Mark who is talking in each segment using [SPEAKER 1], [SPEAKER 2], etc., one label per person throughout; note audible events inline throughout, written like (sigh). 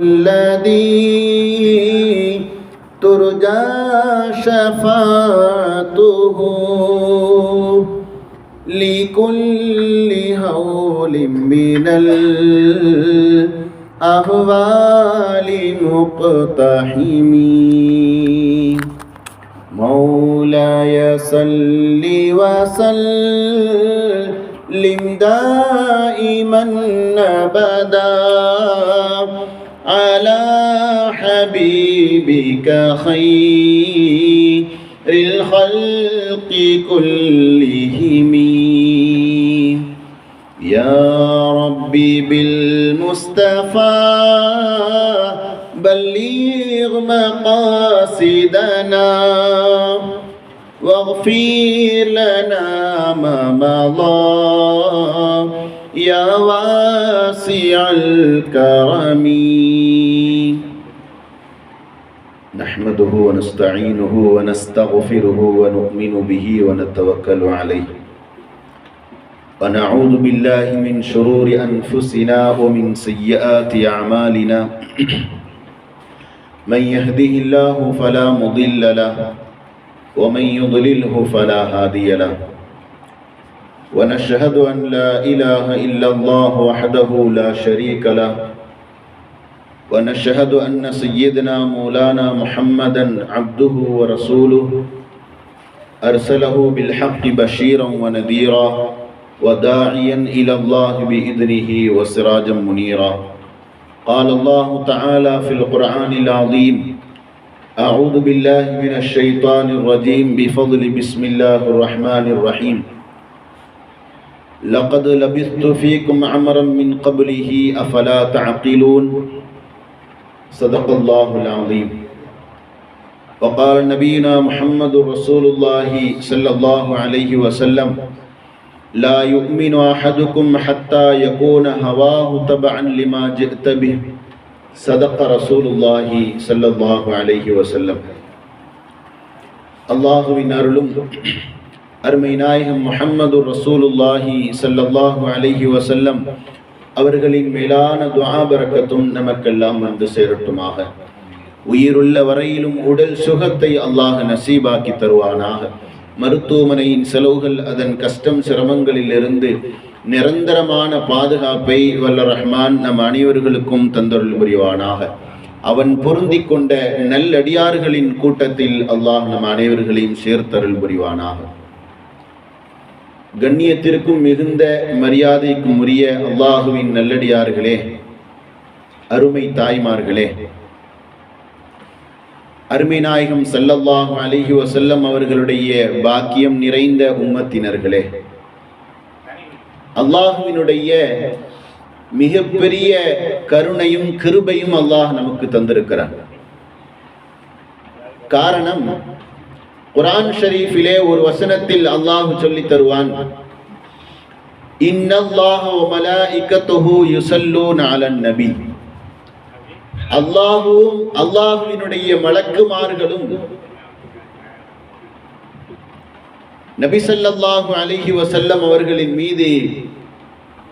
[SPEAKER 1] الذي ترجى شفاعته لكل هول من الأهوال مقتحم. مولاي صل وسلم دائما أبدا. على حبيبك خير الخلق كلهم. يا ربي بالمصطفى بلغ مقاصدنا. واغفر لنا ما مضى. يا واسع الكرم. نحمده ونستعينه ونستغفره ونؤمن به ونتوكل عليه. ونعوذ بالله من شرور أنفسنا ومن سيئات أعمالنا. (clears throat) من يهده الله فلا مضل له ومن يضلله فلا هادي له. ونشهد أن لا إله إلا الله وحده لا شريك له. ونشهد أن سيدنا مولانا محمدا عبده ورسوله. أرسله بالحق بشيرا ونذيرا وداعيا إلى الله بإذنه وسراجا منيرا. قال الله تعالى في القرآن العظيم أعوذ بالله من الشيطان الرجيم بفضل بسم الله الرحمن الرحيم. لقد لبثت فيكم عمرا من قبله أفلا تعقلون؟ صدق الله العظيم. وقال نبينا محمد رسول الله صلى الله عليه وسلم لا يؤمن أحدكم حتى يكون هواه تبعا لما جئت به. சதப்ப ரசூலுல்லாஹி சல்லல்லாஹு அலைஹி வசல்லம் அல்லாஹுவின் அருளும் அருமை நாயகம் முஹம்மது ரசூலுல்லாஹி சல்லல்லாஹு அலைஹி வசல்லம் அவர்களின் மேலான துவாபரக்கத்தும் நமக்கெல்லாம் வந்து சேரட்டுமாக உயிருள்ள வரையிலும் உடல் சுகத்தை அல்லாஹ் நசீபாக்கி தருவானாக மருத்துவமனையின் செலவுகள் அதன் கஷ்டம் சிரமங்களில் இருந்து நிரந்தரமான பாதுகாப்பை வல்ல ரஹ்மான் நம் அனைவர்களுக்கும் தந்தருள் புரிவானாக அவன் பொருந்தி கொண்ட நல்லடியார்களின் கூட்டத்தில் அல்லாஹ் நம் அனைவர்களையும் சேர்த்தருள் புரிவானாக கண்ணியத்திற்கும் மிகுந்த மரியாதைக்கும் உரிய அல்லாஹுவின் நல்லடியார்களே அருமை தாய்மார்களே அருமை நாயகம் சல்லல்லாஹு அலிஹி வசல்லம் அவர்களுடைய பாக்கியம் நிறைந்த உம்மத்தினர்களே அல்லாஹுவினுடைய மிகப்பெரிய கருணையும் கிருபையும் அல்லாஹ் நமக்கு தந்திருக்கிறான். காரணம் குரான் ஷரீஃபிலே ஒரு வசனத்தில் அல்லாஹ் சொல்லி தருவான். நபி. அல்லாஹுவும் அல்லாஹுவினுடைய மலக்குமார்களும் நபிசல்லாஹு அலிஹி வசல்லம் அவர்களின் மீது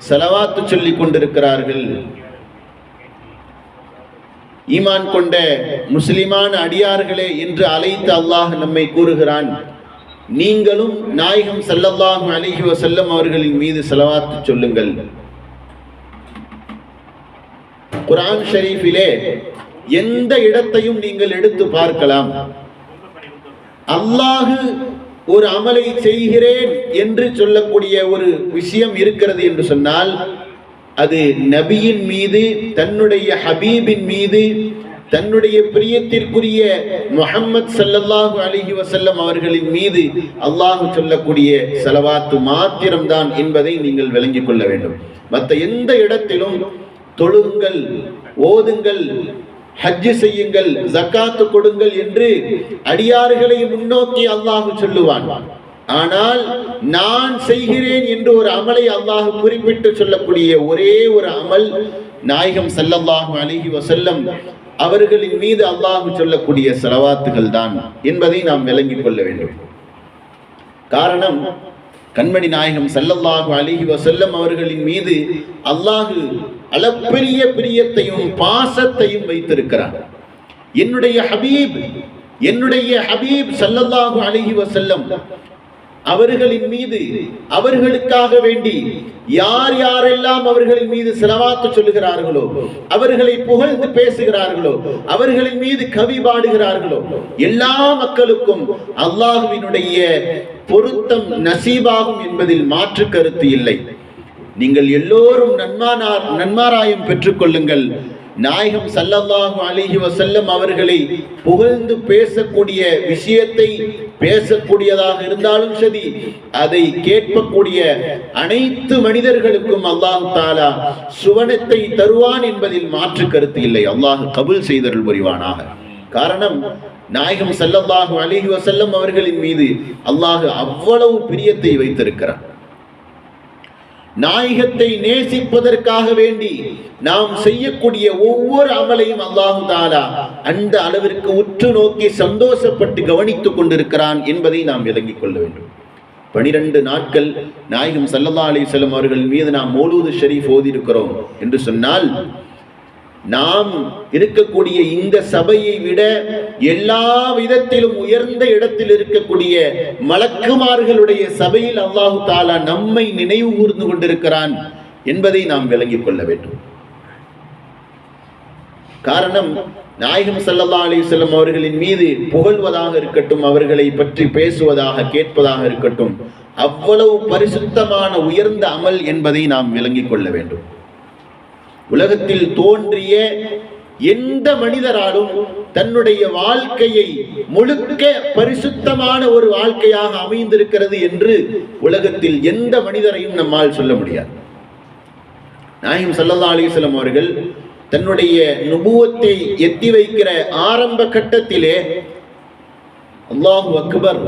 [SPEAKER 1] செலவாத்து சொல்லிக் கொண்டிருக்கிறார்கள். ஈமான் கொண்ட முஸ்லிமான அடியார்களே என்று அழைத்து அல்லாஹ் நம்மை கூறுகிறான். நீங்களும் நாயகம் சல்லல்லாஹு அலிஹி வசல்லம் அவர்களின் மீது செலவாத்து சொல்லுங்கள். குரான் ஷரீஃபிலே எந்த இடத்தையும் நீங்கள் எடுத்து பார்க்கலாம். அல்லாஹு ஒரு அமலை செய்கிறேன் என்று சொல்லக்கூடிய ஒரு விஷயம் இருக்கிறது என்று சொன்னால் அது நபியின் மீது தன்னுடைய ஹபீபின் மீது தன்னுடைய பிரியத்திற்குரிய முகம்மது சல்லல்லாஹு அலிஹி வசல்லம் அவர்களின் மீது அல்லாஹு சொல்லக்கூடிய செலவாத்து மாத்திரம்தான் என்பதை நீங்கள் விளங்கிக் கொள்ள வேண்டும். மற்ற எந்த இடத்திலும் தொழுங்கள் ஓதுங்கள் ஹஜ்ஜு செய்யுங்கள் ஜக்காத்து கொடுங்கள் என்று அடியார்களை முன்னோக்கி அல்லாஹு சொல்லுவான். ஆனால் நான் செய்கிறேன் என்று ஒரு அமலை அல்லாஹ் குறிப்பிட்டு சொல்லக்கூடிய ஒரே ஒரு அமல் நாயகம் சல்லல்லாஹு அழகி வசல்லம் அவர்களின் மீது அல்லாஹு சொல்லக்கூடிய செலவாத்துகள் தான் என்பதை நாம் விளங்கிக் கொள்ள வேண்டும். காரணம் கண்மணி நாயகம் செல்லல்லாஹு அழகி வசல்லம் அவர்களின் மீது அல்லாஹு அளப்பெரிய பிரியத்தையும் பாசத்தையும் வைத்திருக்கிறார். என்னுடைய ஹபீப் என்னுடைய ஹபீப் சல்லல்லாஹு அலைஹி வசல்லம் அவர்களின் மீது அவர்களுக்காக வேண்டி யார் யாரெல்லாம் அவர்களின் மீது செலவாத்து சொல்லுகிறார்களோ அவர்களை புகழ்ந்து பேசுகிறார்களோ அவர்களின் மீது கவி பாடுகிறார்களோ எல்லா மக்களுக்கும் அல்லாஹுவினுடைய பொருத்தம் நசீபாகும் என்பதில் மாற்று கருத்து இல்லை. நீங்கள் எல்லோரும் நன்மானார் நன்மாராயம் பெற்றுக்கொள்ளுங்கள். நாயகம் சல்லல்லாஹு அலிஹி வசல்லம் அவர்களை புகழ்ந்து பேசக்கூடிய விஷயத்தை பேசக்கூடியதாக இருந்தாலும் சரி அதை கேட்கக்கூடிய அனைத்து மனிதர்களுக்கும் அல்லாஹ் தாலா சுவனத்தை தருவான் என்பதில் மாற்று கருத்து இல்லை. அல்லாஹ் கபுல் செய்தருள் புரிவானாக. காரணம் நாயகம் சல்லல்லாஹு அலிஹி வசல்லம் அவர்களின் மீது அல்லாஹ் அவ்வளவு பிரியத்தை வைத்திருக்கிறான். நாயகத்தை நேசிப்பதற்காக வேண்டி நாம் செய்யக்கூடிய ஒவ்வொரு அமலையும் அல்லாஹு தாலா அந்த அளவிற்கு உற்று நோக்கி சந்தோஷப்பட்டு கவனித்துக் கொண்டிருக்கிறான் என்பதை நாம் விளங்கிக் கொள்ள வேண்டும். பனிரெண்டு நாட்கள் நாயகம் சல்லல்லா அலிசல்லம் அவர்கள் மீது நாம் மோலூது ஷெரீஃப் ஓதியிருக்கிறோம் என்று சொன்னால் நாம் இருக்கக்கூடிய இந்த சபையை விட எல்லா விதத்திலும் உயர்ந்த இடத்தில் இருக்கக்கூடிய மலக்குமார்களுடைய சபையில் அல்லாஹு தாலா நம்மை நினைவு கூர்ந்து கொண்டிருக்கிறான் என்பதை நாம் விளங்கிக் கொள்ள வேண்டும். காரணம் நாயகம் சல்லா அலிசல்லம் அவர்களின் மீது புகழ்வதாக இருக்கட்டும் அவர்களை பற்றி பேசுவதாக கேட்பதாக இருக்கட்டும் அவ்வளவு பரிசுத்தமான உயர்ந்த அமல் என்பதை நாம் விளங்கிக் கொள்ள வேண்டும். உலகத்தில் தோன்றிய எந்த மனிதராலும் தன்னுடைய வாழ்க்கையை முழுக்க பரிசுத்தமான ஒரு வாழ்க்கையாக அமைந்திருக்கிறது என்று உலகத்தில் எந்த மனிதரையும் நம்மால் சொல்ல முடியாது. நாயம் சல்லல்லா அலிஸ்லாம் அவர்கள் தன்னுடைய நுபுவத்தை எத்தி வைக்கிற ஆரம்ப கட்டத்திலே அல்லாஹு அக்பர்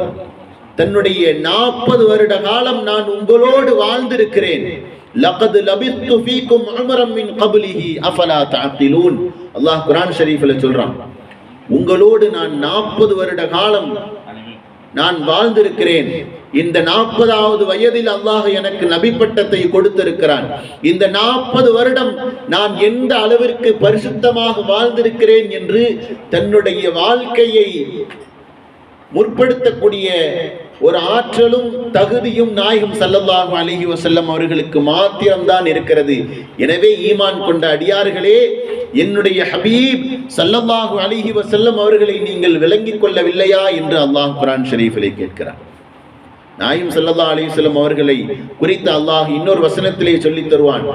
[SPEAKER 1] தன்னுடைய நாற்பது வருட காலம் நான் உங்களோடு வாழ்ந்திருக்கிறேன். லகது லபித்து ஃபீக்கும் உமரம் மின் கபலிஹி அஃபலா தஅகிலூன் அல்லாஹ் குர்ஆன் ஷரீஃப்ல சொல்றான். உங்களோடு நான் நாற்பது வருட காலம் நான் வாழ்ந்திருக்கிறேன். இந்த நாற்பதாவது வயதில் அல்லாஹ் எனக்கு நபி பட்டத்தை கொடுத்திருக்கிறான். இந்த நாற்பது வருடம் நான் எந்த அளவிற்கு பரிசுத்தமாக வாழ்ந்திருக்கிறேன் என்று தன்னுடைய வாழ்க்கையை முற்படுத்தக்கூடிய ஒரு ஆற்றலும் தகுதியும் நாயகம் சல்லல்லாஹு அலைஹி வசல்லம் அவர்களுக்கு மாத்திரம்தான் இருக்கிறது. எனவே ஈமான் கொண்ட அடியார்களே என்னுடைய ஹபீப் சல்லல்லாஹு அலைஹி வசல்லம் அவர்களை நீங்கள் விளங்கிக் கொள்ளவில்லையா என்று அல்லாஹ் குரான் ஷரீஃபிலே கேட்கிறார். நாயும் சல்லல்லா அலி வஸல்லம் அவர்களை குறித்து அல்லாஹ் இன்னொரு வசனத்திலே சொல்லித் தருவான்.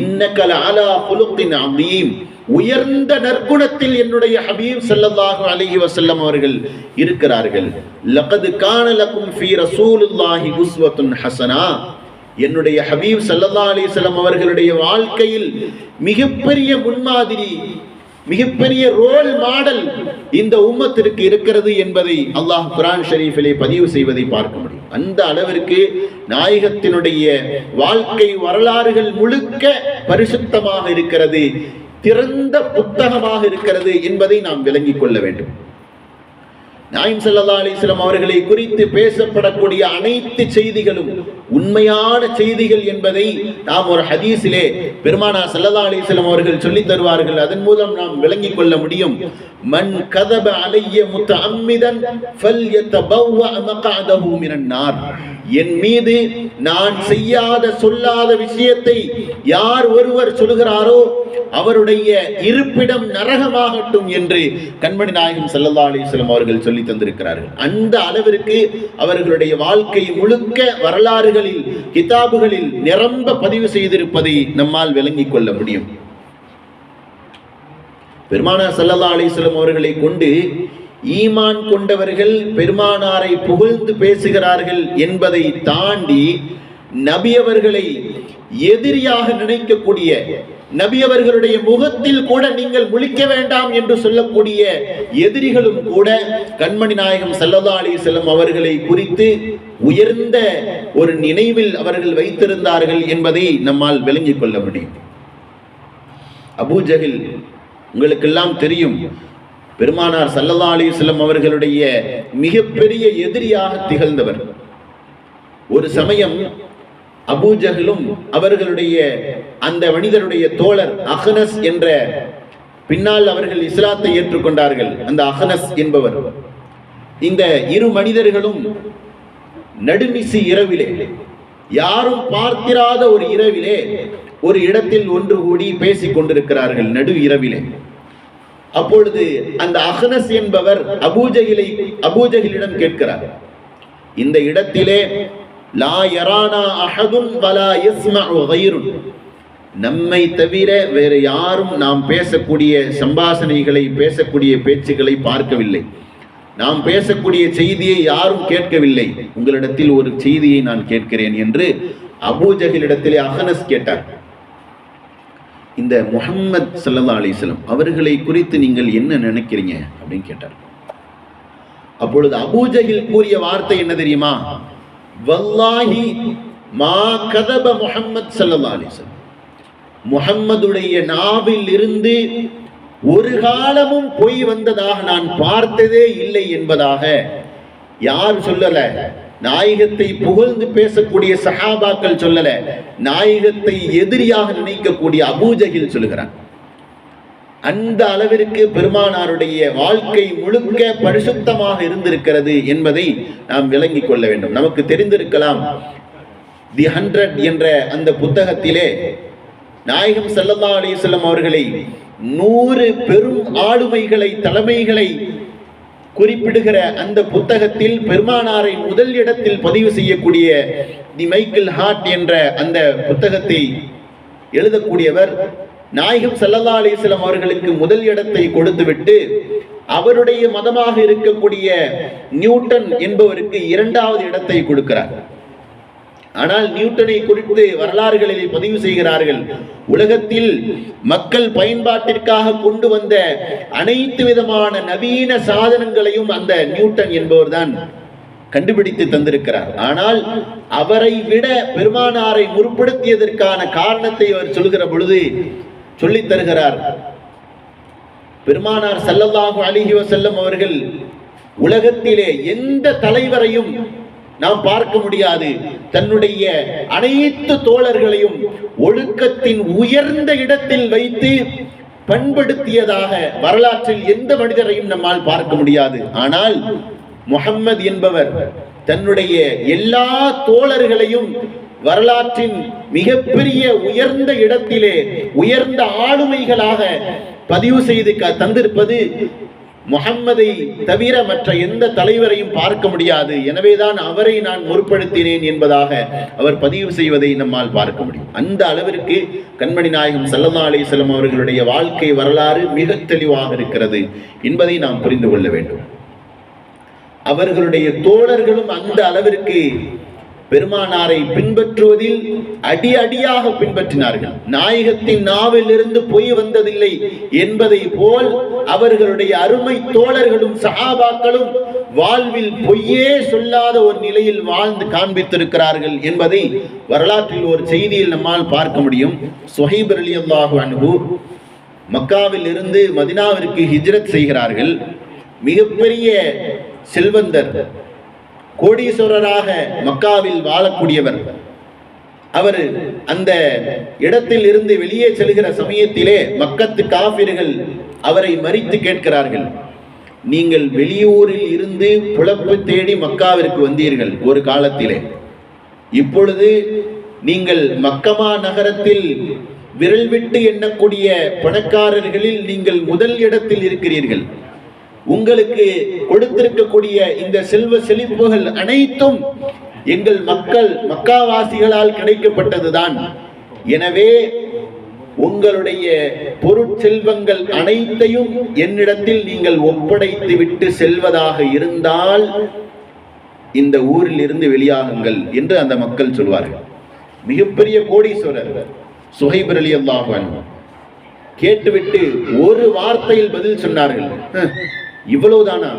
[SPEAKER 1] இன்னக்கல அலா குலுக்கின் அமீம் உயர்ந்த நற்குணத்தில் என்னுடைய ஹபீப் ஸல்லல்லாஹு அலைஹி வசல்லம் அவர்கள் இருக்கிறார்கள். லகது கான லகும் ரசூலுல்லாஹி உஸ்வத்துன் ஹசனா. என்னுடைய ஹபீப் ஸல்லல்லாஹு அலிசல்லம் அவர்களுடைய வாழ்க்கையில் மிகப்பெரிய முன்மாதிரி மிகப்பெரிய ரோல் மாடல் இந்த உம்மத்திற்கு இருக்கிறது என்பதை அல்லாஹ் குரான் ஷரீஃபிலே பதிவு செய்வதை பார்க்க முடியும். அந்த அளவிற்கு நாயகத்தினுடைய வாழ்க்கை வரலாறுகள் முழுக்க பரிசுத்தமாக இருக்கிறது. திறந்த புத்தகமாக இருக்கிறது என்பதை நாம் விளங்கிக் கொள்ள வேண்டும். நாயம் சல்லா அலிஸ்லாம் அவர்களை குறித்து பேசப்படக்கூடிய அனைத்து செய்திகளும் உண்மையான செய்திகள் என்பதை நாம் ஒரு ஹதீஸிலே பெருமானா சல்லா அலிஸ்லாம் அவர்கள் சொல்லித் தருவார்கள். அதன் மூலம் நாம் விளங்கிக் கொள்ள முடியும். மண் கதப அலைய முத்த அம்மிதன் நார் என் மீது நான் செய்யாத சொல்லாத விஷயத்தை யார் ஒருவர் சொல்கிறாரோ அவருடைய இருப்பிடம் நரகமாகட்டும் என்று கண்மணி நாயகம் சல்லல்லா அலிஸ்லாம் அவர்கள் சொல்லி தந்திருக்கிறார்கள். அந்த அளவிற்கு அவர்களுடைய வாழ்க்கை முழுக்க வரலாறுகளில் கிதாபுகளில் நிரம்ப பதிவு செய்திருப்பதை நம்மால் விளங்கிக் கொள்ள முடியும். பெருமானா சல்லல்லா அலிஸ்லம் அவர்களை கொண்டு ஈமான் கொண்டவர்கள் பெருமானாரை புகழ்ந்து பேசுகிறார்கள் என்பதை தாண்டி நபியவர்களை எதிரியாக நினைக்கக்கூடிய நபி அவர்களுடைய முகத்தில் கூட நீங்கள் முழிக்க வேண்டாம் என்று சொல்லக்கூடிய எதிரிகளும் கூட கண்மணி நாயகம் சல்லல்லா அலி செல்லம் அவர்களை குறித்து உயர்ந்த ஒரு நினைவில் அவர்கள் வைத்திருந்தார்கள் என்பதை நம்மால் விளங்கிக் கொள்ள முடியும். அபூஜகில் உங்களுக்கெல்லாம் தெரியும் பெருமானார் சல்லல்லா செல்லம் அவர்களுடைய மிகப்பெரிய எதிரியாக திகழ்ந்தவர். ஒரு சமயம் அபூஜஹலும் அவர்களுடைய அந்த மனிதருடைய தோழர் அஹ்னஸ் என்ற பின்னால் அவர்கள் இஸ்லாத்தை ஏற்றுக்கொண்டார்கள். அந்த அஹ்னஸ் என்பவர். இந்த இரு மனிதர்களும் நடுநிசி இரவிலே யாரும் பார்த்திராத ஒரு இரவிலே ஒரு இடத்தில் ஒன்று கூடி பேசிக் கொண்டிருக்கிறார்கள் நடு இரவிலே. அப்பொழுது அந்த அஹ்னஸ் என்பவர் அபூஜகிலை அபூஜகிலிடம் கேட்கிறார். இந்த இடத்திலே லா யரானா அஹதுன் வலா யஸ்மஉ கைருன். நம்மை தவிர வேறு யாரும் நாம் பேசக்கூடிய சம்பாஷணைகளை பேசக்கூடிய பேச்சுகளை பார்க்கவில்லை. நாம் பேசக்கூடிய செய்தியை யாரும் கேட்கவில்லை. உங்களிடத்தில் ஒரு செய்தியை நான் கேட்கிறேன் என்று அபூஜகிலிடத்திலே அஹனஸ் கேட்டார். இந்த முகம்மது சல்லா அலிஸ்லம் அவர்களை குறித்து நீங்கள் என்ன நினைக்கிறீங்க அப்படின்னு கேட்டார். அப்பொழுது அபூஜகில் கூறிய வார்த்தை என்ன தெரியுமா? வல்லாஹி மா கதப முஹம்மத் சல்லா அலிசன் முகம்மதுடைய முஹம்மதுடைய நாவில் இருந்து ஒரு காலமும் பொய் வந்ததாக நான் பார்த்ததே இல்லை என்பதாக யார் சொல்லல? நாயகத்தை புகழ்ந்து பேசக்கூடிய சஹாபாக்கள் சொல்லல. நாயகத்தை எதிரியாக நினைக்கக்கூடிய அபூஜகில் சொல்லுகிறான் அந்த அளவிற்கு பெருமானாருடைய வாழ்க்கை முழுக்க பரிசுத்தமாக இருந்திருக்கிறது என்பதை நாம் விளங்கிக் கொள்ள வேண்டும். நமக்கு தெரிந்திருக்கலாம். தி ஹண்ட்ரட் என்ற அந்த புத்தகத்திலே நாயகம் ஸல்லல்லாஹு அலைஹி அவர்களை நூறு பெரும் ஆளுமைகளை தலைமைகளை குறிப்பிடுகிற அந்த புத்தகத்தில் பெருமானாரை முதல் இடத்தில் பதிவு செய்யக்கூடிய தி மைக்கேல் ஹார்ட் என்ற அந்த புத்தகத்தை எழுதக்கூடியவர் நாயகம் ஸல்லல்லாஹு அலைஹி அவர்களுக்கு முதல் இடத்தை கொடுத்துவிட்டு அவருடைய மதமாக இருக்கக்கூடிய நியூட்டன் என்பவருக்கு இரண்டாவது இடத்தை கொடுக்கிறார். ஆனால் நியூட்டனை குறித்து வரலாறுகளில் பதிவு செய்கிறார்கள். உலகத்தில் மக்கள் பயன்பாட்டிற்காக கொண்டு வந்த அனைத்து விதமான நவீன சாதனங்களையும் அந்த நியூட்டன் என்பவர்தான் கண்டுபிடித்து தந்திருக்கிறார். ஆனால் அவரை விட பெருமானாரை முற்படுத்தியதற்கான காரணத்தை அவர் சொல்கிற பொழுது சொல்லித் தருகிறார். பெருமானார் ஸல்லல்லாஹு அலைஹி செல்லும் அவர்கள் உலகத்திலே எந்த தலைவரையும் நாம் பார்க்க முடியாது. தன்னுடைய அனைத்து தோழர்களையும் ஒழுக்கத்தின் உயர்ந்த இடத்தில் வைத்து பண்படுத்தியதாக வரலாற்றில் எந்த மனிதரையும் நம்மால் பார்க்க முடியாது. ஆனால் முகம்மது என்பவர் தன்னுடைய எல்லா தோழர்களையும் வரலாற்றின் மிகப்பெரிய உயர்ந்த இடத்திலே உயர்ந்த ஆளுமைகளாக பதிவு செய்து தந்திருப்பது முகம்மதை தவிர மற்ற எந்த தலைவரையும் பார்க்க முடியாது. எனவேதான் அவரை நான் முற்படுத்தினேன் என்பதாக அவர் பதிவு செய்வதை நம்மால் பார்க்க முடியும். அந்த அளவிற்கு கண்மணி நாயகம் ஸல்லல்லாஹு அலிசல்லம் அவர்களுடைய வாழ்க்கை வரலாறு மிக தெளிவாக இருக்கிறது என்பதை நாம் புரிந்து கொள்ள வேண்டும். அவர்களுடைய தோழர்களும் அந்த அளவிற்கு பெருமானாரை பின்பற்றுவதில் அடி அடியாக பின்பற்றினார்கள். நாயகத்தின் நாவிலிருந்து பொய் வந்ததில்லை என்பதை போல் அவர்களுடைய அருமை தோழர்களும் சஹாபாக்களும் வாழ்வில் பொய்யே சொல்லாத ஒரு நிலையில் வாழ்ந்து காண்பித்திருக்கிறார்கள் என்பதை வரலாற்றில் ஒரு செய்தியில் நம்மால் பார்க்க முடியும். சுஹைப் ரலியல்லாஹு அன்ஹு மக்காவில் இருந்து மதினாவிற்கு ஹிஜ்ரத் செய்கிறார்கள். மிகப்பெரிய செல்வந்தர் கோடீஸ்வரராக மக்காவில் வாழக்கூடியவர். அவர் அந்த இடத்தில் இருந்து வெளியே செல்கிற சமயத்திலே மக்கத்து காபிர்கள் அவரை மறித்து கேட்கிறார்கள். நீங்கள் வெளியூரில் இருந்து புழப்பு தேடி மக்காவிற்கு வந்தீர்கள் ஒரு காலத்திலே. இப்பொழுது நீங்கள் மக்கமா நகரத்தில் விரல் விட்டு எண்ணக்கூடிய பணக்காரர்களில் நீங்கள் முதல் இடத்தில் இருக்கிறீர்கள். உங்களுக்கு கொடுத்திருக்கக்கூடிய இந்த செல்வ செழிப்புகள் அனைத்தும் எங்கள் மக்கள் மக்காவாசிகளால் கிடைக்கப்பட்டதுதான். எனவே உங்களுடைய பொருட்செல்வங்கள் அனைத்தையும் என்னிடத்தில் நீங்கள் ஒப்படைத்து விட்டு செல்வதாக இருந்தால் இந்த ஊரில் இருந்து வெளியாகுங்கள் என்று அந்த மக்கள் சொல்வார்கள். மிகப்பெரிய கோடீஸ்வரர் சுகைபர் அலி அல்லாஹ் கேட்டுவிட்டு ஒரு வார்த்தையில் பதில் சொன்னார்கள். இவ்வளவுதானா?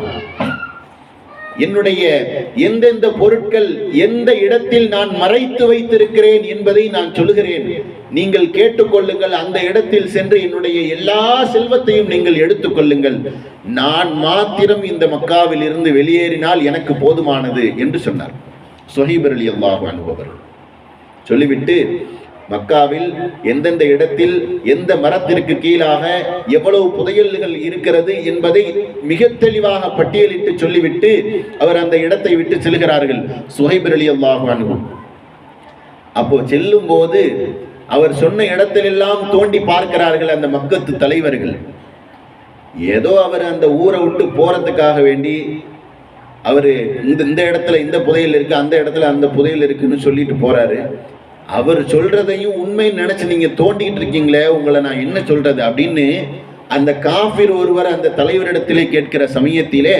[SPEAKER 1] என்னுடைய எந்தெந்த பொருட்கள் எந்த இடத்தில் நான் மறைத்து வைத்திருக்கிறேன் என்பதை நான் சொல்லுகிறேன். நீங்கள் கேட்டுக்கொள்ளுங்கள் அந்த இடத்தில் சென்று என்னுடைய எல்லா செல்வத்தையும் நீங்கள் எடுத்துக்கொள்ளுங்கள். நான் மாத்திரம் இந்த மக்காவில் இருந்து வெளியேறினால் எனக்கு போதுமானது என்று சொன்னார். சொஹீபர் அலி அல்லாஹ் அனுபவர் சொல்லிவிட்டு மக்காவில் எந்தெந்த இடத்தில் எந்த மரத்திற்கு கீழாக எவ்வளவு புதையல்கள் இருக்கிறது என்பதை மிக தெளிவாக பட்டியலிட்டு சொல்லிவிட்டு அவர் அந்த இடத்தை விட்டு செல்கிறார்கள். சுஹைபர் அலி அல்லாஹ் அப்போ செல்லும் போது அவர் சொன்ன இடத்திலெல்லாம் தோண்டி பார்க்கிறார்கள் அந்த மக்கத்து தலைவர்கள். ஏதோ அவர் அந்த ஊரை விட்டு போறதுக்காக வேண்டி அவர் இந்த இந்த இடத்துல இந்த புதையல் இருக்கு அந்த இடத்துல அந்த புதையல் இருக்குன்னு சொல்லிட்டு போறாரு. அவர் சொல்றதையும் உண்மை நினைச்சு நீங்க தோண்டிட்டு இருக்கீங்களே உங்களை நான் என்ன சொல்றது அப்படின்னு அந்த காஃபிர் ஒருவர் அந்த தலைவரிடத்திலே கேட்கிற சமயத்திலே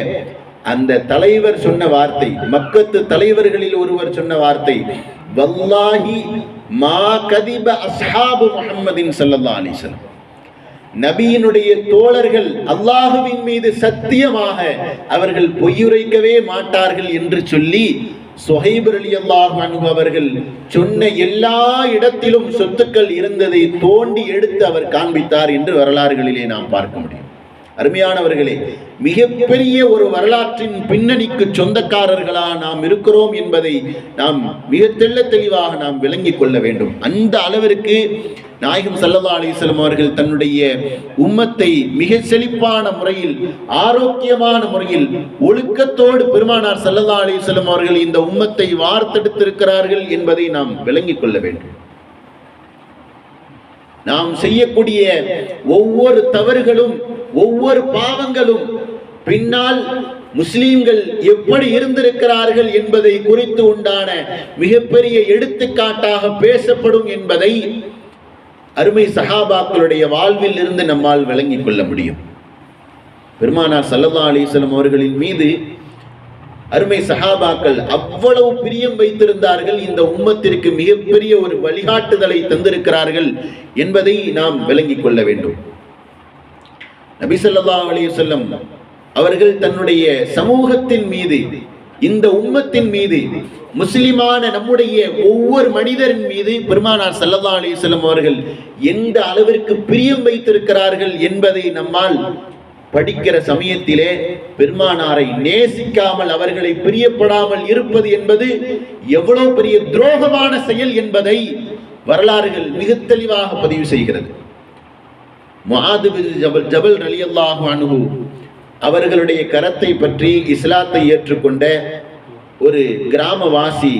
[SPEAKER 1] அந்த தலைவர் சொன்ன வார்த்தை மக்கத்து தலைவர்களில் ஒருவர் சொன்ன வார்த்தை வல்லாஹி மா கதிப அஸ்ஹாபு முஹம்மதின் ஸல்லல்லாஹு அலைஹி நபியினுடைய தோழர்கள் அல்லாஹுவின் மீது சத்தியமாக அவர்கள் பொய்யுரைக்கவே மாட்டார்கள் என்று சொல்லி சுஹைபர் அலி அல்லாஹ் அவர்கள் சொன்ன எல்லா இடத்திலும் சொத்துக்கள் இருந்ததை தோண்டி எடுத்து அவர் காண்பித்தார் என்று வரலாறுகளிலே நாம் பார்க்க முடியும். அருமையானவர்களே மிகப்பெரிய ஒரு வரலாற்றின் பின்னணிக்கு சொந்தக்காரர்களா நாம் இருக்கிறோம் என்பதை நாம் மிக தெள்ள தெளிவாக நாம் விளங்கிக் கொள்ள வேண்டும். அந்த அளவிற்கு நாயகம் சல்லல்லா அலிஸ்லாம் அவர்கள் தன்னுடைய உம்மத்தை மிக செழிப்பான முறையில் ஆரோக்கியமான முறையில் ஒழுக்கத்தோடு பெருமானார் சல்லல்லா அலிஸ்லாம் அவர்கள் இந்த உம்மத்தை வார்த்தெடுத்திருக்கிறார்கள் என்பதை நாம் விளங்கிக் கொள்ள வேண்டும். நாம் செய்யக்கூடிய ஒவ்வொரு தவறுகளும் ஒவ்வொரு பாவங்களும் பின்னால் முஸ்லீம்கள் எப்படி இருந்திருக்கிறார்கள் என்பதை குறித்து உண்டான மிகப்பெரிய எடுத்துக்காட்டாக பேசப்படும் என்பதை அருமை சஹாபாக்களுடைய வாழ்வில் இருந்து நம்மால் விளங்கிக் கொள்ள முடியும். பெருமானார் சல்லல்லா அலிஸ்லம் அவர்களின் மீது அருமை சஹாபாக்கள் அவ்வளவு பிரியம் வைத்திருந்தார்கள். இந்த உம்மத்திற்கு மிகப்பெரிய ஒரு வழிகாட்டுதலை தந்திருக்கிறார்கள் என்பதை நாம் விளங்கிக் கொள்ள வேண்டும். நபிசல்லா அலைய அலைஹி அவர்கள் தன்னுடைய சமூகத்தின் மீது இந்த உம்மத்தின் மீது முஸ்லிமான நம்முடைய ஒவ்வொரு மனிதரின் மீது பெருமானார் ஸல்லல்லாஹு அலி செல்லம் அவர்கள் எந்த அளவிற்கு பிரியம் வைத்திருக்கிறார்கள் என்பதை நம்மால் படிக்கிற சமயத்திலே பெருமானாரை நேசிக்காமல் அவர்களை பிரியப்படாமல் இருப்பது என்பது எவ்வளவு பெரிய துரோகமான செயல் என்பதை வரலாறுகள் மிக தெளிவாக பதிவு செய்கிறது. முஆது ஜபல் ஜபல் ரலியல்லாஹு அனுகு அவர்களுடைய கரத்தை பற்றி இஸ்லாத்தை ஏற்றுக்கொண்ட ஒரு கிராமவாசி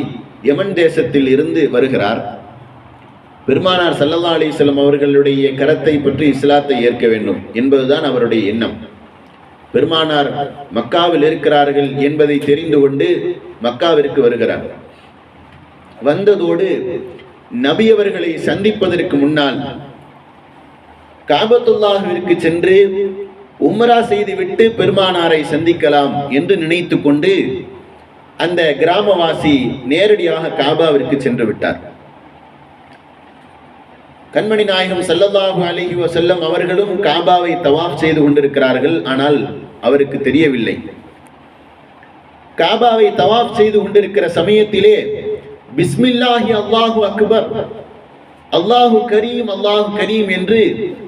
[SPEAKER 1] யமன் தேசத்தில் இருந்து வருகிறார். பெருமானார் சல்லல்லா அலிஸ்லம் அவர்களுடைய கரத்தை பற்றி இஸ்லாத்தை ஏற்க வேண்டும் என்பதுதான் அவருடைய எண்ணம். பெருமானார் மக்காவில் இருக்கிறார்கள் என்பதை தெரிந்து கொண்டு மக்காவிற்கு வருகிறார். வந்ததோடு நபி அவர்களை சந்திப்பதற்கு முன்னால் காபத்துல்லாஹிற்கு சென்று உம்ரா செய்துவிட்டு பெருமானாரை சந்திக்கலாம் என்று நினைத்து கொண்டு அந்த கிராமவாசி நேரடியாக காபாவிற்கு சென்று விட்டார். கண்மணி நாயகம் செல்லல்லாஹு அலஹி வஸல்லம் அவர்களும் காபாவை தவாஃப் செய்து கொண்டிருக்கிறார்கள். ஆனால் அவருக்கு தெரியவில்லை. காபாவை தவாஃப் செய்து கொண்டிருக்கிற சமயத்திலே பிஸ்மில்லாஹி அல்லாஹு அக்பர் அல்லாஹு கரீம் அல்லாஹு கரீம் என்று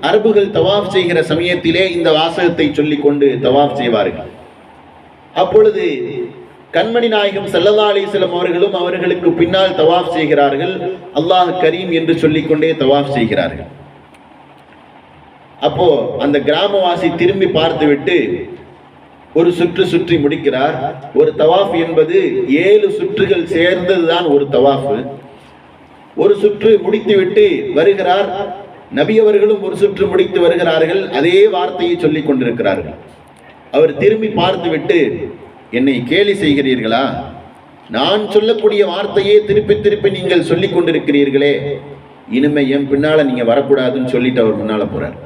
[SPEAKER 1] அரபுகள் தவாஃப் செய்கிற சமயத்திலே இந்த வாசகத்தை சொல்லிக்கொண்டு தவாஃப் செய்வார்கள். அப்பொழுது கண்மணி நாயகம் சல்லல்லா அலிஸ்லம் அவர்களும் அவர்களுக்கு பின்னால் தவாஃப் செய்கிறார்கள். அல்லாஹ் கரீம் என்று சொல்லிக்கொண்டே தவாஃப் செய்கிறார்கள். அப்போ அந்த கிராமவாசி திரும்பி பார்த்துவிட்டு ஒரு சுற்று சுற்றி முடிக்கிறார். ஒரு தவாஃப் என்பது ஏழு சுற்றுகள் சேர்ந்ததுதான் ஒரு தவாஃப். ஒரு சுற்று முடித்துவிட்டு வருகிறார். நபி அவர்களும் ஒரு சுற்று முடித்து வருகிறார்கள். அதே வார்த்தையை சொல்லிக் கொண்டிருக்கிறார்கள் அவர் திரும்பி பார்த்துவிட்டு என்னை கேலி செய்கிறீர்களா? நான் சொல்லக்கூடிய வார்த்தையே திருப்பி திருப்பி நீங்கள் சொல்லிக் கொண்டிருக்கிறீர்களே. இனிமே என் பின்னால நீங்க வரக்கூடாதுன்னு சொல்லிட்டு அவர் முன்னால போறார்.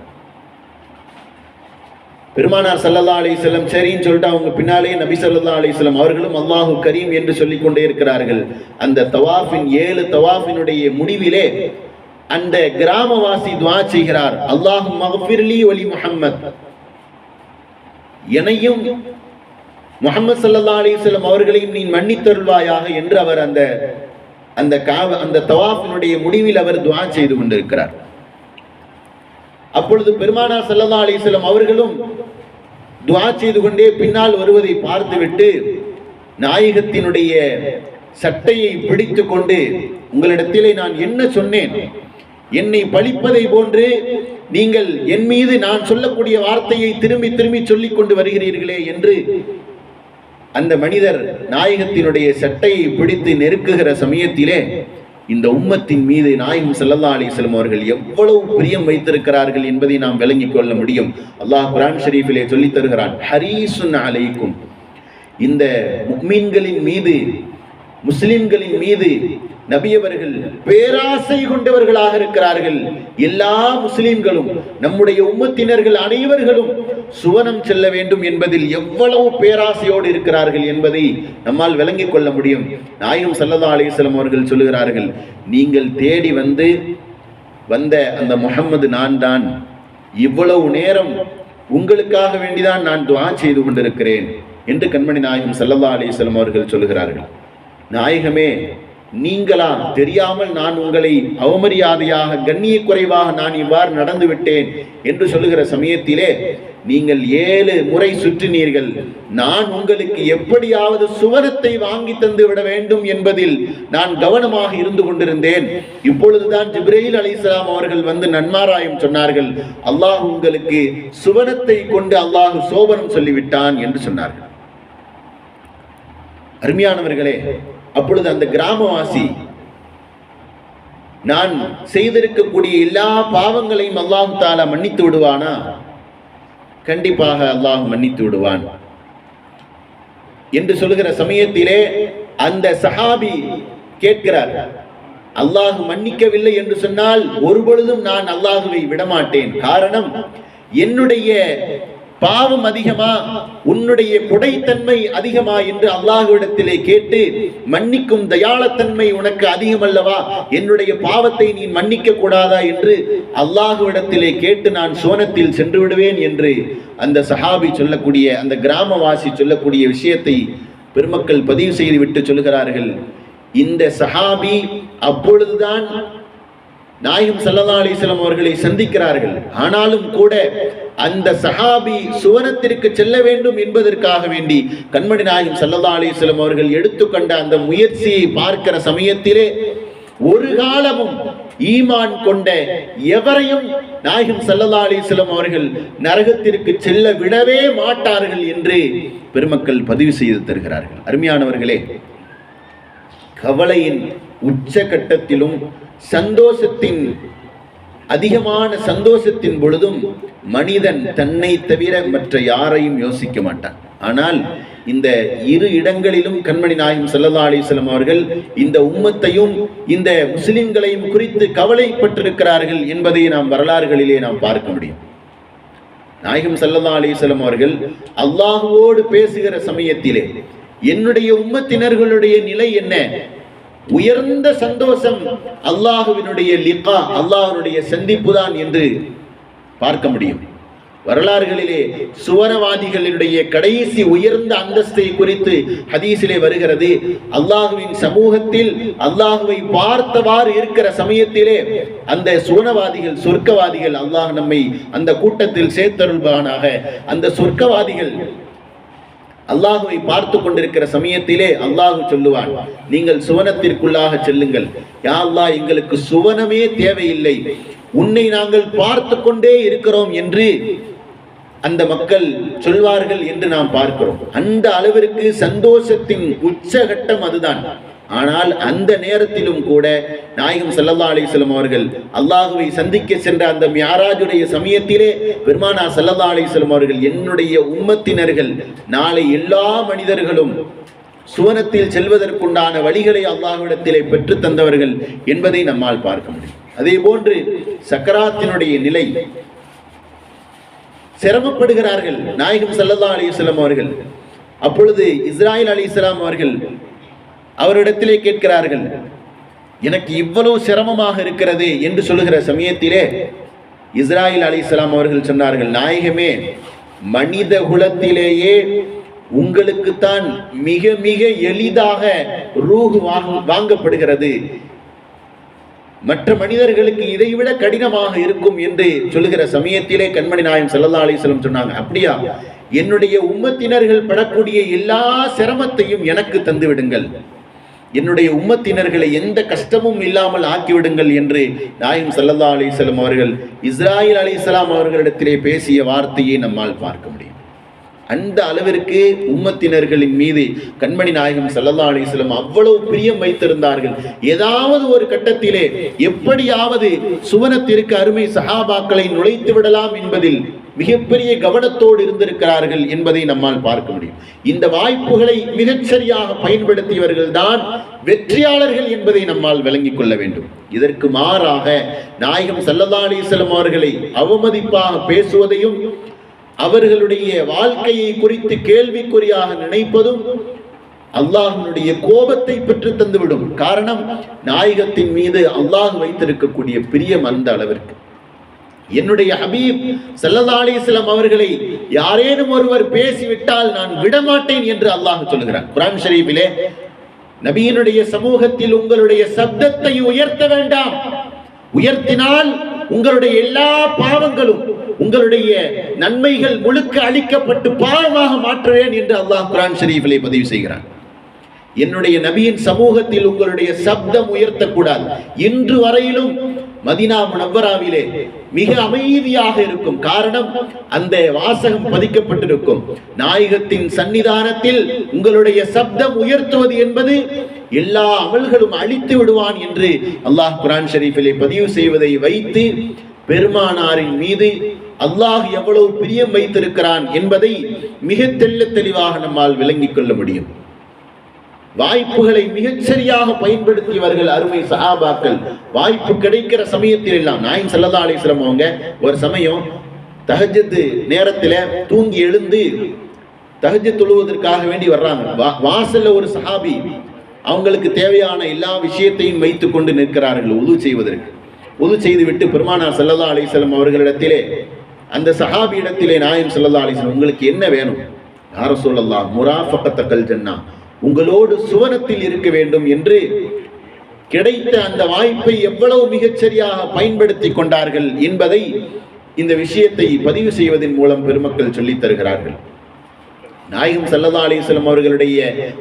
[SPEAKER 1] பெருமானார் சல்லல்லா அலிஸ்லம் சரின்னு சொல்லிட்டு அவங்க பின்னாலே நபி சல்லா அலிஸ்லம் அவர்களும் அல்லாஹு கரீம் என்று சொல்லிக் கொண்டே இருக்கிறார்கள். அந்த தவாஃபின் ஏழு தவாஃபினுடைய முடிவிலே அந்த கிராமவாசி துவா செய்கிறார். அல்லாஹு மகஃபிர்லி ஒலி முஹம்மத். என்னையும் முகமது சல்லா அலிசல்லம் அவர்களையும் நீ மன்னித்தருள்வாயாக என்று அவர் அந்த அந்த காவ அந்த தவாஃபினுடைய முடிவில் அவர் துவா செய்து கொண்டிருக்கிறார். அப்பொழுது பெருமானார் சல்லா அலிசல்லம் அவர்களும் துவா செய்து கொண்டே பின்னால் வருவதை பார்த்துவிட்டு நாயகத்தினுடைய சட்டையை பிடித்து கொண்டு உங்களிடத்திலே நான் என்ன சொன்னேன்? என்னை பழிப்பதை போன்று நீங்கள் என் மீது நான் சொல்லக்கூடிய வார்த்தையை திரும்பி திரும்பி சொல்லிக் கொண்டு வருகிறீர்களே என்று அந்த மனிதர் நாயகத்தினுடைய சட்டையை பிடித்து நெருக்குகிற சமயத்திலே இந்த உம்மத்தின் மீது நாயகம் செல்லல்லா அலைஹி அவர்கள் எவ்வளவு பிரியம் வைத்திருக்கிறார்கள் என்பதை நாம் விளங்கிக் கொள்ள முடியும். அல்லாஹ் குரான் ஷரீஃபிலே சொல்லித் தருகிறான் ஹரீசுன் அலைக்கும். இந்த முக்மீன்களின் மீது முஸ்லிம்களின் மீது நபியவர்கள் பேராசை கொண்டவர்களாக இருக்கிறார்கள். எல்லா முஸ்லிம்களும் நம்முடைய உம்மத்தினர்கள் அனைவர்களும் சுவனம் செல்ல வேண்டும் என்பதில் எவ்வளவு பேராசையோடு இருக்கிறார்கள் என்பதை நம்மால் விளங்கிக் கொள்ள முடியும். நாயகம் சல்லதா அலிஸ்லம் அவர்கள் சொல்லுகிறார்கள் நீங்கள் தேடி வந்து வந்த அந்த முகம்மது நான் தான். இவ்வளவு நேரம் உங்களுக்காக வேண்டிதான் நான் துவா செய்து கொண்டிருக்கிறேன். என்று கண்மணி நாயகம் சல்லதா அலிஸ்லம் அவர்கள் சொல்லுகிறார்கள். நாயகமே நீங்களா தெரியாமல் நான் உங்களை அவமரியாதையாக கண்ணிய குறைவாக நான் இவ்வாறு நடந்து விட்டேன் என்று சொல்லுகிற சமயத்திலே நீங்கள் ஏழு முறை சுற்றினீர்கள். நான் உங்களுக்கு எப்படியாவது சுவனத்தை வாங்கி தந்து விட வேண்டும் என்பதில் நான் கவனமாக இருந்து கொண்டிருந்தேன். இப்பொழுதுதான் ஜிப்ரேல் அலி இஸ்லாம் அவர்கள் வந்து நன்மாராயம் சொன்னார்கள். அல்லாஹ் உங்களுக்கு சுவனத்தை கொண்டு அல்லாஹ் சோபனம் சொல்லிவிட்டான் என்று சொன்னார்கள். அருமையானவர்களே அப்பொழுது அந்த கிராமவாசி நான் செய்திருக்கக்கூடிய எல்லா பாவங்களையும் அல்லாஹ் தாலா மன்னித்து விடுவானா? கண்டிப்பாக அல்லாஹ் மன்னித்து விடுவான். என்று சொல்லுகிற சமயத்திலே அந்த சஹாபி கேட்கிறார் அல்லாஹ் மன்னிக்கவில்லை என்று சொன்னால் ஒரு பொழுதும் நான் அல்லாஹுவை விடமாட்டேன். காரணம் என்னுடைய பாவம் அதிகமா உன்னுடைய கொடைத்தன்மை அதிகமா என்று அல்லாஹுவிடத்திலே கேட்டு மன்னிக்கும் தயாளத்தன்மை உனக்கு அதிகம் அல்லவா என்னுடைய பாவத்தை நீ மன்னிக்க கூடாதா என்று அல்லாஹுவிடத்திலே கேட்டு நான் சோனத்தில் சென்று விடுவேன் என்று அந்த சஹாபி சொல்லக்கூடிய அந்த கிராமவாசி சொல்லக்கூடிய விஷயத்தை பெருமக்கள் பதிவு செய்து விட்டு சொல்லுகிறார்கள். இந்த சஹாபி அப்பொழுதுதான் நாயும் சல்லா அலிஸ்லாம் அவர்களை சந்திக்கிறார்கள். ஆனாலும் கூட அந்த சஹாபி சுவனத்திற்கு செல்ல வேண்டும் என்பதற்காக வேண்டி கண்மணி நாயும் சல்லா அலிஸ்லாம் அவர்கள் எடுத்துக்கொண்ட அந்த முயற்சியை பார்க்கிற சமயத்திலே ஒரு காலமும் ஈமான் கொண்ட எவரையும் நாயகம் சல்லல்லா அலிஸ்லாம் அவர்கள் நரகத்திற்கு செல்ல விடவே மாட்டார்கள் என்று பெருமக்கள் பதிவு செய்து தருகிறார்கள். அருமையானவர்களே கவலையின் உச்சகட்டத்திலும் சந்தோஷத்தின் அதிகமான சந்தோஷத்தின் பொழுதும் மனிதன் தன்னை தவிர மற்ற யாரையும் யோசிக்க மாட்டான். ஆனால் இந்த இரு இடங்களிலும் கண்மணி நாயகம் ஸல்லல்லாஹு அலைஹி அவர்கள் இந்த உம்மத்தையும் இந்த முஸ்லிம்களையும் குறித்து கவலைப்பட்டிருக்கிறார்கள் என்பதை நாம் வரலாறுகளிலே நாம் பார்க்க முடியும். நாயகம் ஸல்லல்லாஹு அலைஹி அவர்கள் அல்லாஹுவோடு பேசுகிற சமயத்திலே என்னுடைய உம்மத்தினர்களுடைய நிலை என்ன? உயர்ந்த சந்தோஷம் அல்லாஹுவினுடைய லிகா அல்லாஹனுடைய சந்திப்பு தான் என்று பார்க்க முடியும். வரலாறுகளிலே சுவரவாதிகளினுடைய கடைசி உயர்ந்த அந்தஸ்தை குறித்து ஹதீஸிலே வருகிறது. அல்லாஹுவின் சமூகத்தில் அல்லாஹுவை பார்த்தவாறு இருக்கிற சமயத்திலே அந்த சுவனவாதிகள் சொர்க்கவாதிகள் அல்லாஹ் நம்மை அந்த கூட்டத்தில் சேர்த்தருள்பவனாக அந்த சொர்க்கவாதிகள் அல்லாஹுவை பார்த்து கொண்டிருக்கிற சமயத்திலே அல்லாஹு சொல்லுவான் நீங்கள் சுவனத்திற்குள்ளாக செல்லுங்கள். யா அல்லா எங்களுக்கு சுவனமே தேவையில்லை. உன்னை நாங்கள் பார்த்து கொண்டே இருக்கிறோம் என்று அந்த மக்கள் சொல்வார்கள் என்று நாம் பார்க்கிறோம். அந்த அளவிற்கு சந்தோஷத்தின் உச்சகட்டம் அதுதான். ஆனால் அந்த நேரத்திலும் கூட நாயகம் ஸல்லல்லாஹு அலிஸ்லம் அவர்கள் அல்லாஹுவை சந்திக்க சென்ற அந்த மியாராஜுடைய சமயத்திலே பெருமானா ஸல்லல்லாஹு அலிஸ்லம் அவர்கள் என்னுடைய உம்மத்தினர்கள் நாளை எல்லா மனிதர்களும் சுவனத்தில் செல்வதற்குண்டான வழிகளை அல்லாஹ்விடத்திலே பெற்று தந்தவர்கள் என்பதை நம்மால் பார்க்க முடியும். அதே போன்று சக்கராத்தினுடைய நிலை சிரமப்படுகிறார்கள். நாயகம் ஸல்லல்லாஹு அலைஹி அவர்கள். அப்பொழுது இஸ்ராயில் இஸ்லாம் அவர்கள் அவரிடத்திலே கேட்கிறார்கள் எனக்கு இவ்வளவு சிரமமாக இருக்கிறது என்று சொல்லுகிற சமயத்திலே இஸ்ராயில் அலைஹிஸ்ஸலாம் அவர்கள் சொன்னார்கள் நாயகமே மனித குலத்திலேயே உங்களுக்குத்தான் மிக மிக எளிதாக ரூஹு வாங்க- வாங்கப்படுகிறது. மற்ற மனிதர்களுக்கு இதைவிட கடினமாக இருக்கும் என்று சொல்லுகிற சமயத்திலே கண்மணி நாயம் ஸல்லல்லாஹு அலைஹி சொன்னாங்க அப்படியா? என்னுடைய உம்மத்தினர்கள் படக்கூடிய எல்லா சிரமத்தையும் எனக்கு தந்து விடுங்கள் என்னுடைய உம்மத்தினர்களை எந்த கஷ்டமும் இல்லாமல் ஆக்கிவிடுங்கள் என்று நாயும் சல்லல்லா அலிஸ்லாம் அவர்கள் இஸ்ராயில் அலிஸ்லாம் அவர்களிடத்திலே பேசிய வார்த்தையை நம்மால் பார்க்க முடியும். அந்த அளவிற்கு உம்மத்தினர்களின் மீது கண்மணி நாயகம் சல்லல்லா அலிஸ்லம் அவ்வளவு பிரியம் வைத்திருந்தார்கள். ஏதாவது ஒரு கட்டத்திலே எப்படியாவது சுவனத்திற்கு அருமை சஹாபாக்களை நுழைத்து விடலாம் என்பதில் மிகப்பெரிய கவனத்தோடு இருந்திருக்கிறார்கள் என்பதை நம்மால் பார்க்க முடியும். இந்த வாய்ப்புகளை மிகச்சரியாக பயன்படுத்தியவர்கள் தான் வெற்றியாளர்கள் என்பதை நம்மால் விளங்கிக் கொள்ள வேண்டும். இதற்கு மாறாக நாயகம் சல்லல்லா அலிஸ்லம் அவர்களை அவமதிப்பாக பேசுவதையும் அவர்களுடைய வாழ்க்கையை குறித்து கேள்விக்குறியாக நினைப்பதும் அல்லாஹனுடைய கோபத்தை பெற்று தந்துவிடும். காரணம் நாயகத்தின் மீது அல்லாஹ் வைத்திருக்கக்கூடிய பிரியம் அந்த அளவிற்கு. என்னுடைய ஹபீப் சல்லல்லா அவர்களை யாரேனும் ஒருவர் பேசிவிட்டால் நான் விடமாட்டேன் என்று அல்லாஹ் சொல்லுகிறான் குரான் ஷரீஃபிலே நபியினுடைய சமூகத்தில் உங்களுடைய சப்தத்தை உயர்த்த வேண்டாம். உயர்த்தினால் உங்களுடைய எல்லா பாவங்களும் உங்களுடைய நன்மைகள் முழுக்க அளிக்கப்பட்டு பாவமாக மாற்றுவேன் என்று அல்லாஹ் குரான் ஷரீஃபிலே பதிவு செய்கிறான். என்னுடைய நபியின் சமூகத்தில் உங்களுடைய சப்தம் உயர்த்தக்கூடாது. இன்று வரையிலும் மதினா முனவராவிலே மிக அமைதியாக இருக்கும். காரணம் அந்த வாசகம் பதிக்கப்பட்டிருக்கும். நாயகத்தின் சன்னிதானத்தில் உங்களுடைய சப்தம் உயர்த்துவது என்பது எல்லா அமல்களும் அழித்து விடுவான் என்று அல்லாஹ் குரான் ஷரீஃபிலே பதிவு செய்வதை வைத்து பெருமானாரின் மீது அல்லாஹ் எவ்வளவு பிரியம் வைத்திருக்கிறான் என்பதை மிக தெல்ல தெளிவாக நம்மால் விளங்கிக் கொள்ள முடியும். வாய்ப்புகளை மிகச்சரியாக பயன்படுத்தியவர்கள் அருமை சஹாபாக்கள். வாய்ப்பு கிடைக்கிற சமயத்தில் எல்லாம் நாயம் செல்லதா அலிஸ்லம் அவங்க ஒரு சமயம் தஹஜத்து நேரத்தில் தூங்கி எழுந்து தகஜ தொழுவதற்காக வேண்டி வர்றாங்க. வாசல்ல ஒரு சஹாபி அவங்களுக்கு தேவையான எல்லா விஷயத்தையும் வைத்துக் கொண்டு நிற்கிறார்கள் உது செய்வதற்கு. உது செய்துவிட்டு பெருமானார் செல்லல்லா அலிசல்லம் அவர்களிடத்திலே அந்த சஹாபியிடத்திலே நாயம் செல்லல்லா அலிசல்லம் உங்களுக்கு என்ன வேணும்? யார சொல்லல்லா முராஃபக்கத்தக்கல் ஜன்னா உங்களோடு சுவனத்தில் இருக்க வேண்டும் என்று கிடைத்த அந்த வாய்ப்பை எவ்வளவு மிகச்சரியாக பயன்படுத்தி கொண்டார்கள் என்பதை இந்த விஷயத்தை பதிவு செய்வதன் மூலம் பெருமக்கள் சொல்லித் தருகிறார்கள். நாயகம் சல்லா அலிஸ்லம் அவர்களுடைய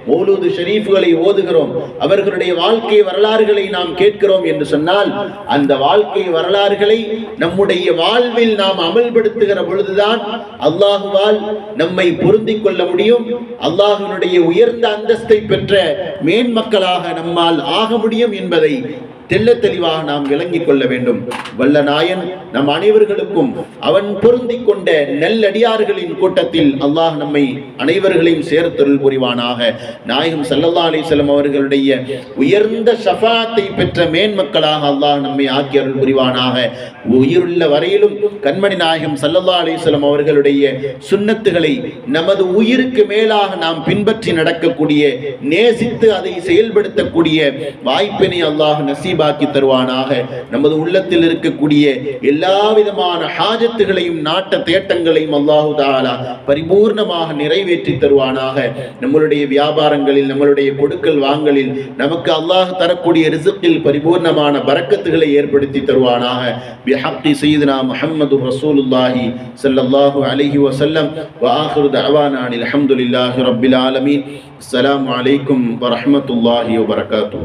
[SPEAKER 1] மௌலூது ஷரீஃப்களை ஓதுகிறோம். அவர்களுடைய வாழ்க்கை வரலாறுகளை நாம் கேட்கிறோம் என்று சொன்னால் அந்த வாழ்க்கை வரலாறுகளை நம்முடைய வாழ்வில் நாம் அமல்படுத்துகிற பொழுதுதான் அல்லாஹுவால் நம்மை பொருந்திக் கொள்ள முடியும். அல்லாஹுனுடைய உயர்ந்த அந்தஸ்தை பெற்ற மேன்மக்களாக நம்மால் ஆக முடியும் என்பதை தெல்ல தெளிவாக நாம் விளங்கிக் கொள்ள வேண்டும். வல்ல நாயன் நம் அனைவர்களுக்கும் அவன் பொருந்தி கொண்ட நெல்லடியார்களின் கூட்டத்தில் அல்லாஹ் நம்மை அனைவர்களையும் சேர்த்தருள் புரிவானாக. நாயகம் சல்லல்லா அலிசல்லம் அவர்களுடைய உயர்ந்த ஷஃபாத்தை பெற்ற மேன்மக்களாக அல்லாஹ் நம்மை ஆக்கி அருள் புரிவானாக. உயிருள்ள வரையிலும் கண்மணி நாயகம் சல்லல்லா அலிசல்லம் அவர்களுடைய சுண்ணத்துகளை நமது உயிருக்கு மேலாக நாம் பின்பற்றி நடக்கக்கூடிய நேசித்து அதை செயல்படுத்தக்கூடிய வாய்ப்பினை அல்லாஹ் நசீப் நசீபாக்கி தருவானாக நமது உள்ளத்தில் இருக்கக்கூடிய எல்லா விதமான ஹாஜத்துகளையும் நாட்ட தேட்டங்களையும் அல்லாஹு தாலா பரிபூர்ணமாக நிறைவேற்றி தருவானாக நம்மளுடைய வியாபாரங்களில் நம்மளுடைய கொடுக்கல் வாங்கலில் நமக்கு அல்லாஹ் தரக்கூடிய ரிசுக்கில் பரிபூர்ணமான பறக்கத்துகளை ஏற்படுத்தி தருவானாக பிஹப்தி செய்தனா முஹம்மது ரசூலுல்லாஹி ஸல்லல்லாஹு அலைஹி வஸல்லம் وآخر دعوانا عن الحمد لله رب العالمين السلام عليكم ورحمة الله وبركاته